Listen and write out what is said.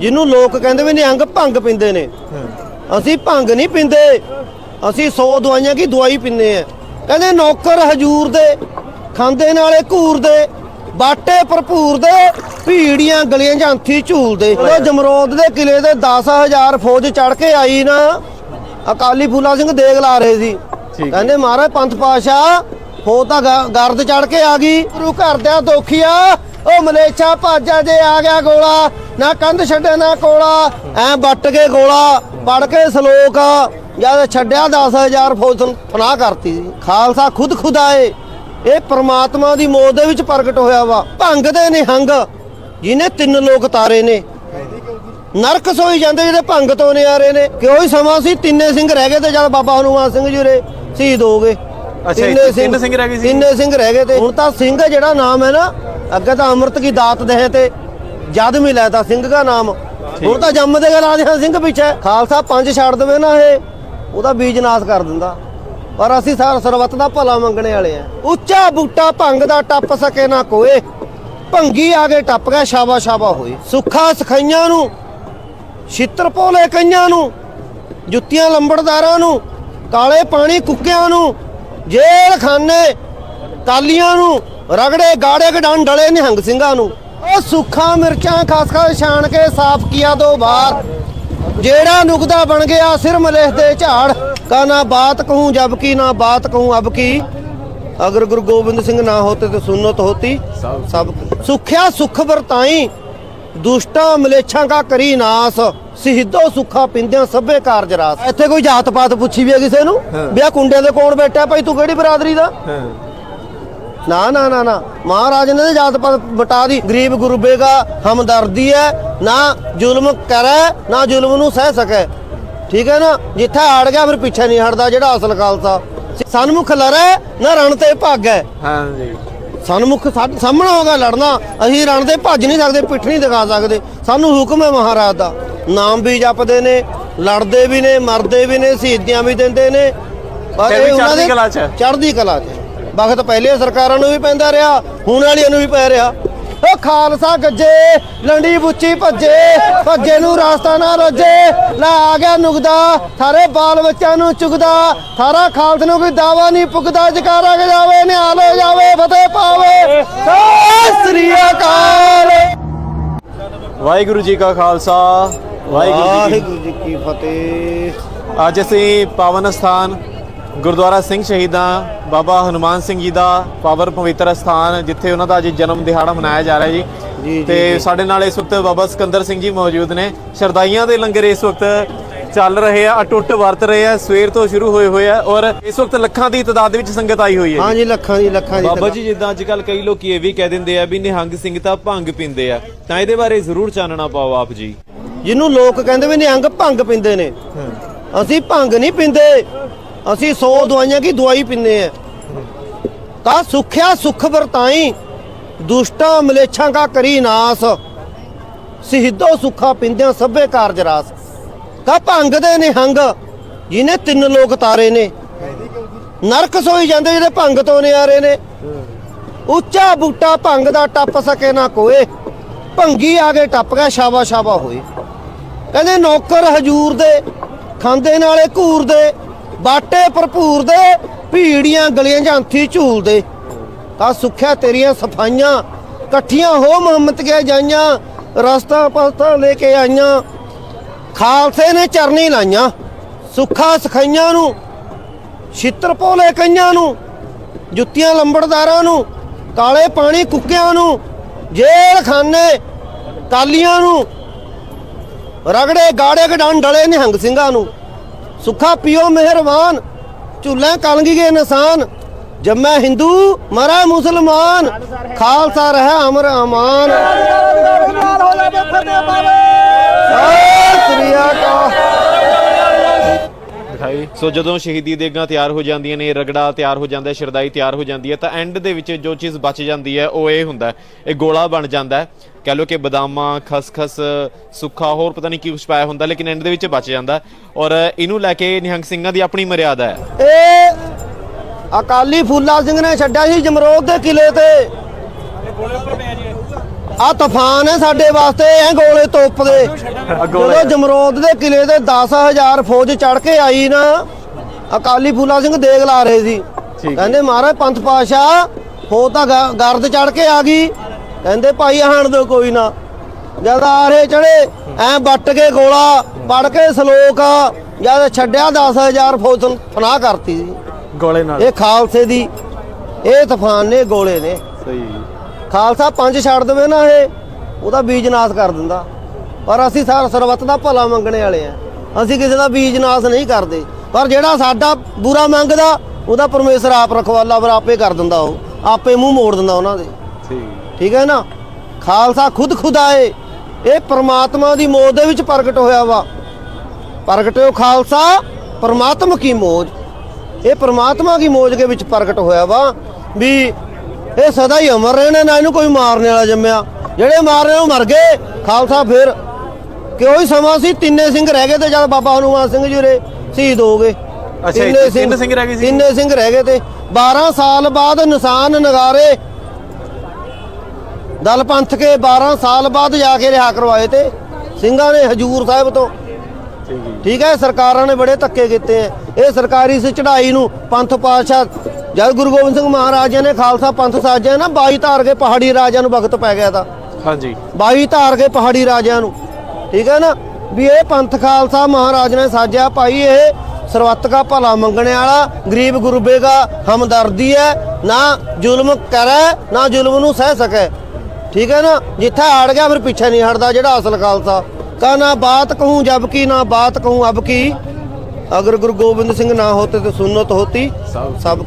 ਜਿਹਨੂੰ ਲੋਕ ਕਹਿੰਦੇ ਵੀ ਨਿਹੰਗ ਭੰਗ ਪੀਂਦੇ ਨੇ। ਅਸੀਂ ਭੰਗ ਨਹੀਂ ਪੀਂਦੇ। ਅਸੀਂ 100 ਦਵਾਈਆਂ ਕੀ ਦਵਾਈ ਪੀਂਦੇ ਆ। ਕਹਿੰਦੇ ਨੌਕਰ ਹਜੂਰ ਦੇ ਖਾਂਦੇ ਨਾਲੇ ਘੂਰ ਦੇ ਬਾਟੇ ਭਰਪੂਰ ਦੇ ਭੀੜੀਆਂ ਗਲੀਆਂ ਜਾਂਥੀ ਝੂਲਦੇ ਉਹ ਜਮਰੋਦ ਦੇ ਕਿਲੇ ਦੇ 10000 ਫੌਜ ਚੜ ਕੇ ਆਈ ਨਾ ਅਕਾਲੀ ਫੂਲਾ ਸਿੰਘ ਦੇਗ ਲਾ ਰਹੇ ਸੀ। ਕਹਿੰਦੇ ਮਹਾਰਾਜ ਪੰਥ ਪਾਸ਼ਾ ਹੋ ਤਾਂ ਗਰਦ ਚੜ ਕੇ ਆ ਗਈ। ਗੁਰੂ ਘਰ ਦਿਆਂ ਦੋਖੀਆ ਉਹ ਮਲੇਛਾ ਭਾਜਾ ਜੇ ਆ ਗਿਆ ਗੋਲਾ। ਨਾ ਕੰਧ ਛੱਡੇ ਨਾ ਕੋਲਾ ਐ ਵੱਟ ਕੇ ਗੋਲਾ ਪੜ ਕੇ ਸਲੋਕ ਜਦ ਛੱਡਿਆ 10000 ਫੌਜ ਫਨਾਹ ਕਰਤੀ ਸੀ। ਖਾਲਸਾ ਖੁਦ ਖੁਦਾਏ ਇਹ ਪ੍ਰਮਾਤਮਾ ਦੀ ਮੌਤ ਦੇ ਵਿੱਚ ਪ੍ਰਗਟ ਹੋਇਆ ਵਾ। ਭੰਗ ਦੇ ਨਿਹੰਗ ਜਿਹਨੇ ਤਿੰਨ ਲੋਕ ਤਾਰੇ ਨੇ। ਨਰਕ ਸੋਈ ਜਾਂਦੇ ਜਿਹੜੇ ਭੰਗ ਤੋਂ ਨਿਆਰੇ ਨੇ। ਕਿ ਉਹੀ ਸਮਾਂ ਸੀ? ਤਿੰਨੇ ਸਿੰਘ ਰਹਿ ਗਏ ਤੇ ਜਦ ਬਾਬਾ ਹਨੂਮਾਨ ਸਿੰਘ ਜੀ ਉਰੇ ਸ਼ਹੀਦ ਹੋ ਗਏ। ਤਿੰਨ ਸਿੰਘ ਰਹਿ ਗਏ ਸੀ? ਤਿੰਨੇ ਸਿੰਘ ਰਹਿ ਗਏ ਤੇ ਹੁਣ ਤਾਂ ਸਿੰਘ ਜਿਹੜਾ ਨਾਮ ਹੈ ਨਾ ਅੱਗੇ ਤਾਂ ਅੰਮ੍ਰਿਤ ਕੀ ਦਾਤ ਦੇ ਤੇ ਜਦ ਮਿਲਿਆ ਤਾਂ ਸਿੰਘ ਦਾ ਨਾਮ ਹੁਣ ਤਾਂ ਜੰਮ ਦੇ ਗਲਾ ਦੇ ਸਿੰਘ ਪਿੱਛੇ। ਖਾਲਸਾ ਪੰਜ ਛੱਡ ਦੇਵੇ ਨਾ ਇਹ ਉਹਦਾ ਬੀਜ ਨਾਸ ਕਰ ਦਿੰਦਾ। ਪਰ ਅਸੀਂ ਸਾਰ ਸਰਬੱਤ ਦਾ ਭਲਾ ਮੰਗਣੇ ਵਾਲੇ ਆ। ਉੱਚਾ ਬੂਟਾ ਭੰਗ ਦਾ ਟੱਪ ਸਕੇ ਨਾ ਕੋਏ। ਭੰਗੀ ਆ ਕੇ ਟੱਪ ਗਿਆ ਸ਼ਾਬਾ ਸ਼ਾਬਾ ਹੋਏ। ਸੁੱਖਾ ਸਖਈਆਂ ਨੂੰ ਛਿੱਤਰ ਪੋਲੇ ਕਈਆਂ ਨੂੰ ਜੁੱਤੀਆਂ ਲੰਬੜਦਾਰਾਂ ਨੂੰ ਕਾਲੇ ਪਾਣੀ ਕੁੱਕਿਆਂ ਨੂੰ ਜੇਲ੍ਹ ਖਾਨੇ ਕਾਲੀਆਂ ਨੂੰ ਰਗੜੇ ਗਾੜੇ ਗਡਾਂ ਡਲੇ ਨਿਹੰਗ ਸਿੰਘਾਂ ਨੂੰ। ਉਹ ਸੁੱਖਾ ਮਿਰਚਾਂ ਖਾਸ ਖਾਸ ਛਾਣ ਕੇ ਸਾਫ਼ ਕੀਆ ਦੋ ਬਾਰ ਜਿਹੜਾ ਨੁਕਦਾ ਬਣ ਗਿਆ ਸਿਰ ਮਲੇਹ ਦੇ ਝਾੜ। ਕਾ ਨਾ ਬਾਤ ਕਹੂੰ ਜਬ ਕੀ ਨਾ ਬਾਤ ਕਹੂੰ ਅਬ ਕੀ। ਅਗਰ ਗੁਰੂ ਗੋਬਿੰਦ ਸਿੰਘ ਨਾ ਹੋਤੇ ਤੇ ਸੁਨਤ ਹੋਤੀ। ਸਭ ਸੁਖਿਆ ਸੁਖ ਵਰਤਾਈ। ਦੁਸ਼ਟਾਂ ਮਲੇਛਾਂ ਕਾ ਕਰੀ ਨਾਸ। ਸਿੱਧੋ ਸੁੱਖਾ ਪਿੰਦਿਆਂ ਸਭੇ ਕਾਰਜ ਰਾਸ। ਇੱਥੇ ਕੋਈ ਜਾਤ ਪਾਤ ਪੁੱਛੀ ਵੀ ਹੈ ਕਿਸੇ ਨੂੰ ਵੀ ਆ ਕੁੰਡਿਆਂ ਦੇ ਕੋਣ ਬੈਠਾ ਭਾਈ? ਤੂੰ ਕਿਹੜੀ ਬਰਾਦਰੀ ਦਾ? ਨਾ ਨਾ ਨਾ ਨਾ। ਮਹਾਰਾਜ ਨੇ ਜਾਤ ਪਾਤ ਬਟਾ ਦੀ। ਗਰੀਬ ਗੁਰਬੇਗਾ ਹਮਦਰਦੀ ਹੈ। ਨਾ ਜ਼ੁਲਮ ਕਰੇ ਨਾ ਜ਼ੁਲਮ ਨੂੰ ਸਹਿ ਸਕੇ। ਠੀਕ ਹੈ ਨਾ? ਜਿੱਥੇ ਆੜ ਗਿਆ ਫਿਰ ਪਿੱਛੇ ਨਹੀਂ ਹਟਦਾ ਜਿਹੜਾ ਅਸਲ ਖਾਲਸਾ। ਸਨਮੁਖ ਲਰੇ ਨਾ ਰਣ ਤੇ ਭਾਗੈ ਹਾਂ ਜੀ ਸਨਮੁਖ ਸਾਹਮਣੇ ਹੋਗਾ ਲੜਨਾ। ਅਸੀਂ ਰਣ ਦੇ ਭੱਜ ਨਹੀਂ ਸਕਦੇ ਪਿੱਠ ਨਹੀਂ ਦਿਖਾ ਸਕਦੇ। ਸਾਨੂੰ ਹੁਕਮ ਹੈ ਮਹਾਰਾਜ ਦਾ। ਨਾਮ ਵੀ ਜਪਦੇ ਨੇ ਲੜਦੇ ਵੀ ਨੇ ਮਰਦੇ ਵੀ ਨੇ ਸ਼ਹੀਦੀਆਂ ਵੀ ਦਿੰਦੇ ਨੇ। ਪਰ ਇਹ 'ਚ ਹੈ। ਚੜ੍ਹਦੀ ਕਲਾ 'ਚ ਵਕਤ ਪਹਿਲੇ ਸਰਕਾਰਾਂ ਨੂੰ ਵੀ ਪੈਂਦਾ ਰਿਹਾ ਹੁਣ ਵਾਲੀਆਂ ਨੂੰ ਵੀ ਪੈ ਰਿਹਾ। ਓ ਖਾਲਸਾ ਗੱਜੇ ਲੰਡੀ ਬੁੱਚੀ ਭੱਜੇ ਭੱਜੇ ਨੂੰ ਰਾਸਤਾ ਨਾ ਰੋਜੇ। ਲੈ ਆ ਗਿਆ ਨੁਕਦਾ ਥਾਰੇ ਬਾਲ ਬੱਚਿਆਂ ਨੂੰ ਚੁਗਦਾ ਥਾਰਾ ਖਾਲਸ ਨੂੰ ਕੋਈ ਦਾਵਾ ਨਹੀਂ ਪੁੱਗਦਾ ਜਕਾਰਾ ਕੇ ਜਾਵੇ ਨਿਹਾਲ ਹੋ ਜਾਵੇ ਫਤਿਹ ਪਾਵੇ। ਸ੍ਰੀ ਅਕਾਲ। ਵਾਹਿਗੁਰੂ ਜੀ ਕਾ ਖਾਲਸਾ ਵਾਹਿਗੁਰੂ ਜੀ ਕੀ ਫਤਿਹ। ਅੱਜ ਅਸੀਂ ਪਾਵਨ ਸਥਾਨ ਗੁਰਦੁਆਰਾ ਸਿੰਘ ਸ਼ਹੀਦਾਂ ਬਾਬਾ ਹਨੂਮਾਨ ਸਿੰਘ ਜੀ ਦਾ ਪਾਵਰ ਪਵਿੱਤਰ ਸਥਾਨ ਜਿੱਥੇ ਉਹਨਾਂ ਦਾ ਅੱਜ ਜਨਮ ਦਿਹਾੜਾ ਮਨਾਇਆ ਜਾ ਰਿਹਾ ਜੀ, ਤੇ। ਸਾਡੇ ਨਾਲ ਇਸ ਵਕਤ ਬਾਬਾ ਸਿਕੰਦਰ ਸਿੰਘ ਜੀ ਮੌਜੂਦ ਨੇ। ਸ਼ਰਦਾਈਆਂ ਦੇ ਲੰਗਰ ਇਸ ਵਕਤ ਚੱਲ ਰਹੇ ਆ ਅਟੁੱਟ ਵਰਤ ਰਹੇ ਆ ਸਵੇਰ ਤੋਂ ਸ਼ੁਰੂ ਹੋਏ ਹੋਏ ਆ ਔਰ ਇਸ ਵਕਤ ਲੱਖਾਂ ਦੀ ਤਦਾਦ ਵਿੱਚ ਸੰਗਤ ਆਈ ਹੋਈ ਹੈ ਹਾਂ ਜੀ ਲੱਖਾਂ ਦੀ ਲੱਖਾਂ ਦੀ ਬਾਬਾ ਜੀ ਜਿੱਦਾਂ ਅੱਜ ਕੱਲ ਕਈ ਲੋਕੀ ਇਹ ਵੀ ਕਹਿ ਦਿੰਦੇ ਆ ਵੀ ਨਿਹੰਗ ਸਿੰਘ ਤਾਂ ਭੰਗ ਪੀਂਦੇ ਆ। ਤਾਂ ਇਹਦੇ ਬਾਰੇ ਜ਼ਰੂਰ ਚਾਨਣਾ ਪਾਓ ਆਪ ਜੀ। ਜਿਹਨੂੰ ਲੋਕ ਕਹਿੰਦੇ ਵੀ ਨਿਹੰਗ ਭੰਗ ਪੀਂਦੇ ਨੇ। ਅਸੀਂ ਭੰਗ ਨਹੀਂ ਪੀਂਦੇ। ਅਸੀਂ 100 ਦਵਾਈਆਂ ਕੀ ਦਵਾਈ ਪੀਂਦੇ ਆ? ਤਾਂ ਸੁਖਿਆ ਸੁਖ ਵਰਤਾਈ ਦੁਸ਼ਟਾਂ ਮਲੇਛਾਂ ਕਾ ਕਰੀ ਨਾਸ। ਸਿੱਧੋ ਸੁਖਾ ਪਿੰਦਿਆਂ ਸਭੇ ਕਾਰਜ ਰਾਸ। ਕਾ ਭੰਗ ਦੇ ਨਿਹੰਗ ਜਿਹਨੇ ਤਿੰਨ ਲੋਕ ਤਾਰੇ ਨੇ। ਨਰਕ ਸੋਈ ਜਾਂਦੇ ਜਿਹੜੇ ਭੰਗ ਤੋਂ ਨਿਆਰੇ ਨੇ। ਉੱਚਾ ਬੂਟਾ ਭੰਗ ਦਾ ਟੱਪ ਸਕੇ ਨਾ ਕੋਏ। ਭੰਗੀ ਆ ਕੇ ਟੱਪ ਗਿਆ ਸ਼ਾਬਾ ਸ਼ਾਬਾ ਹੋਏ। ਕਹਿੰਦੇ ਨੌਕਰ ਹਜੂਰ ਦੇ, ਖਾਂਦੇ ਨਾਲੇ ਘੂਰ ਦੇ। ਬਾਟੇ ਭਰਪੂਰ ਦੇ, ਭੀੜੀਆਂ ਗਲੀਆਂ ਜਾਂਥੀ ਝੂਲਦੇ ਤਾਂ ਸੁੱਖਿਆ ਤੇਰੀਆਂ ਸਫਾਈਆਂ, ਇਕੱਠੀਆਂ ਹੋ ਮੁਹੰਮਦ ਕੇ ਜਾਈਆਂ, ਰਸਤਾ ਪਸਤਾ ਲੈ ਕੇ ਆਈਆਂ। ਖਾਲਸੇ ਨੇ ਚਰਨੀ ਲਾਈਆਂ, ਸੁੱਖਾ ਸਖਾਈਆਂ ਨੂੰ, ਛਿੱਤਰ ਪੋਲੇ ਕਈਆਂ ਨੂੰ, ਜੁੱਤੀਆਂ ਲੰਬੜਦਾਰਾਂ ਨੂੰ, ਕਾਲੇ ਪਾਣੀ ਕੁੱਕਿਆਂ ਨੂੰ ਜੇਲ੍ਹ ਖਾਨੇ ਕਾਲੀਆਂ ਨੂੰ, ਰਗੜੇ ਗਾੜੇ ਗਡਾਂ ਡਲੇ ਨਿਹੰਗ ਸਿੰਘਾਂ ਨੂੰ। ਸੁੱਖਾ ਪਿਓ ਮਿਹਰਬਾਨ ਝੂਲੇ ਗਏ ਨਿਸ਼ਾਨ ਜੰਮੈ ਹਿੰਦੂ ਮਰਾ ਮੁਸਲਮਾਨ ਖਾਲਸਾ ਰਹਿ ਅਮਰ ਅਮਾਨ। ਸੋ ਜਦੋਂ ਸ਼ਹੀਦੀ ਦੇਗਾਂ ਤਿਆਰ ਹੋ ਜਾਂਦੀਆਂ ਨੇ ਰਗੜਾ ਤਿਆਰ ਹੋ ਜਾਂਦਾ ਹੈ ਸ਼ਰਦਾਈ ਤਿਆਰ ਹੋ ਜਾਂਦੀ ਹੈ ਤਾਂ ਐਂਡ ਦੇ ਵਿੱਚ ਜੋ ਚੀਜ਼ ਬਚ ਜਾਂਦੀ ਹੈ ਉਹ ਇਹ ਹੁੰਦਾ ਹੈ, ਇਹ ਗੋਲਾ ਬਣ ਜਾਂਦਾ ਹੈ। ਕਹਿ ਲਓ ਕਿ ਬਦਾਮਾਂ ਖਸਖਸ ਸੁੱਖਾ ਹੋਰ ਪਤਾ ਨਹੀਂ ਕੀ ਕੁਛ ਪਾਇਆ ਹੁੰਦਾ ਲੇਕਿਨ ਐਂਡ ਦੇ ਵਿੱਚ ਬਚ ਜਾਂਦਾ ਔਰ ਇਹਨੂੰ ਲੈ ਕੇ ਨਿਹੰਗ ਸਿੰਘਾਂ ਦੀ ਆਪਣੀ ਮਰਿਆਦਾ ਹੈ। ਇਹ ਅਕਾਲੀ ਫੂਲਾ ਸਿੰਘ ਨੇ ਛੱਡਿਆ ਸੀ ਜਮਰੋਦ ਦੇ ਕਿਲੇ ਤੇ। ਆ ਤੂਫਾਨ ਹੈ ਸਾਡੇ ਵਾਸਤੇ ਐ ਗੋਲੇ ਤੋਪ ਦੇ। ਜਦੋਂ ਜਮਰੋਦ ਦੇ ਕਿਲੇ ਤੇ 10000 ਫੌਜ ਚੜ ਕੇ ਆਈ ਨਾ ਅਕਾਲੀ ਫੂਲਾ ਸਿੰਘ ਦੇਗ ਲਾ ਰਹੇ ਸੀ। ਕਹਿੰਦੇ ਮਹਾਰਾਜ ਪੰਥ ਪਾਸ਼ਾ ਹੋ ਤਾਂ ਗਰਦ ਚੜ ਕੇ ਆ ਗਈ। ਕਹਿੰਦੇ ਭਾਈ ਹਾਣ ਦਿਓ ਕੋਈ ਨਾ। ਜਦ ਆਰੇ ਚੜੇ ਐ ਵੱਟ ਕੇ ਗੋਲਾ ਪੜ ਕੇ ਸਲੋਕ ਜਦ ਛੱਡਿਆ 10000 ਫੌਜ ਨੂੰ ਫਨਾਹ ਕਰਤੀ ਸੀ। ਗੋਲੇ ਨਾਲ। ਇਹ ਖਾਲਸੇ ਦੀ ਇਹ ਤੂਫਾਨ ਨੇ ਗੋਲੇ ਨੇ। ਸਹੀ। ਖਾਲਸਾ ਪੰਜ ਛੱਡ ਦੇਵੇ ਨਾ ਇਹ ਉਹਦਾ ਬੀਜ ਨਾਸ ਕਰ ਦਿੰਦਾ। ਪਰ ਅਸੀਂ ਸਾਰ ਸਰਬੱਤ ਦਾ ਭਲਾ ਮੰਗਣੇ ਵਾਲੇ ਆ। ਅਸੀਂ ਕਿਸੇ ਦਾ ਬੀਜ ਨਾਸ ਨਹੀਂ ਕਰਦੇ। ਪਰ ਜਿਹੜਾ ਸਾਡਾ ਬੁਰਾ ਮੰਗਦਾ ਉਹਦਾ ਪਰਮੇਸ਼ਰ ਆਪ ਰਖਵਾਲਾ ਪਰ ਆਪੇ ਕਰ ਦਿੰਦਾ ਉਹ। ਆਪੇ ਮੂੰਹ ਮੋੜ ਦਿੰਦਾ ਉਹਨਾਂ ਦੇ। ਠੀਕ। ਠੀਕ ਹੈ ਨਾ? ਖਾਲਸਾ ਖੁਦ ਖੁਦਾਏ ਇਹ ਪ੍ਰਮਾਤਮਾ ਦੀ ਮੋਜ ਦੇ ਵਿੱਚ ਪ੍ਰਗਟ ਹੋਇਆ ਵਾ। ਪ੍ਰਗਟਿਓ ਖਾਲਸਾ ਪ੍ਰਮਾਤਮਾ ਕੀ ਮੋਜ। ਇਹ ਪ੍ਰਮਾਤਮਾ ਦੀ ਮੋਜ ਦੇ ਵਿੱਚ ਪ੍ਰਗਟ ਹੋਇਆ ਵਾ ਵੀ ਇਹ ਸਦਾ ਹੀ ਅਮਰ ਰਹਿਣਾ ਨਾ ਇਹਨੂੰ ਕੋਈ ਮਾਰਨੇ ਵਾਲਾ ਜੰਮਿਆ। ਜਿਹੜੇ ਮਾਰਨੇ ਉਹ ਮਰ ਗਏ। ਖਾਲਸਾ ਫਿਰ ਕਿ ਉਹੀ ਸਮਾਂ ਸੀ? ਤਿੰਨੇ ਸਿੰਘ ਰਹਿ ਗਏ ਤੇ ਜਦ ਬਾਬਾ ਹਨੂਮਾਨ ਸਿੰਘ ਜੀ ਰੇ ਸ਼ਹੀਦ ਹੋ ਗਏ। ਅੱਛਾ, ਤਿੰਨੇ ਸਿੰਘ ਰਹਿ ਗਏ ਸੀ? ਤਿੰਨੇ ਸਿੰਘ ਰਹਿ ਗਏ ਤੇ 12 ਸਾਲ ਬਾਅਦ ਨਿਸ਼ਾਨ ਨਗਾਰੇ। ਦਲ ਪੰਥ ਕੇ 12 ਸਾਲ ਬਾਅਦ ਜਾ ਕੇ ਰਿਹਾ ਕਰਵਾਏ ਤੇ। ਸਿੰਘਾਂ ਨੇ ਹਜੂਰ ਸਾਹਿਬ ਤੋਂ ਠੀਕ ਹੈ ਹੈ ਸਰਕਾਰਾਂ ਨੇ ਬੜੇ ਧੱਕੇ ਕੀਤੇ ਐ ਇਹ ਸਰਕਾਰੀ ਇਸ ਚੜਾਈ ਨੂੰ ਪੰਥ ਪਾਤਸ਼ਾਹ ਜਦ ਗੁਰੂ ਗੋਬਿੰਦ ਸਿੰਘ ਮਹਾਰਾਜ ਜੀ ਨੇ ਖਾਲਸਾ ਪੰਥ ਸਾਜਿਆ ਨਾ 22 ਧਾਰ ਕੇ ਪਹਾੜੀ ਰਾਜਿਆਂ ਨੂੰ ਵਕਤ ਪੈ ਗਿਆ ਤਾਂ। ਹਾਂਜੀ। 22 ਧਾਰ ਕੇ ਪਹਾੜੀ ਰਾਜਿਆਂ ਨੂੰ। ਠੀਕ ਹੈ ਨਾ? ਵੀ ਇਹ ਪੰਥ ਖਾਲਸਾ ਮਹਾਰਾਜ ਨੇ ਸਾਜਿਆ ਭਾਈ ਇਹ ਸਰਬੱਤ ਦਾ ਭਲਾ ਮੰਗਣੇ ਵਾਲਾ ਗਰੀਬ ਗੁਰਬੇ ਦਾ ਹਮਦਰਦੀ ਹੈ ਨਾ ਜ਼ੁਲਮ ਕਰੇ ਨਾ ਜ਼ੁਲਮ ਨੂੰ ਸਹਿ ਸਕੇ। ਠੀਕ ਹੈ ਨਾ? ਜਿੱਥੇ ਹਟ ਗਿਆ ਫਿਰ ਪਿੱਛੇ ਨਹੀਂ ਹਟਦਾ ਜਿਹੜਾ ਅਸਲ ਖਾਲਸਾ। का ना बात कहूँ जबकि ना बात कहूँ अब की अगर गुरु गोविंद सिंह ना होते तो सुन्नत होती सब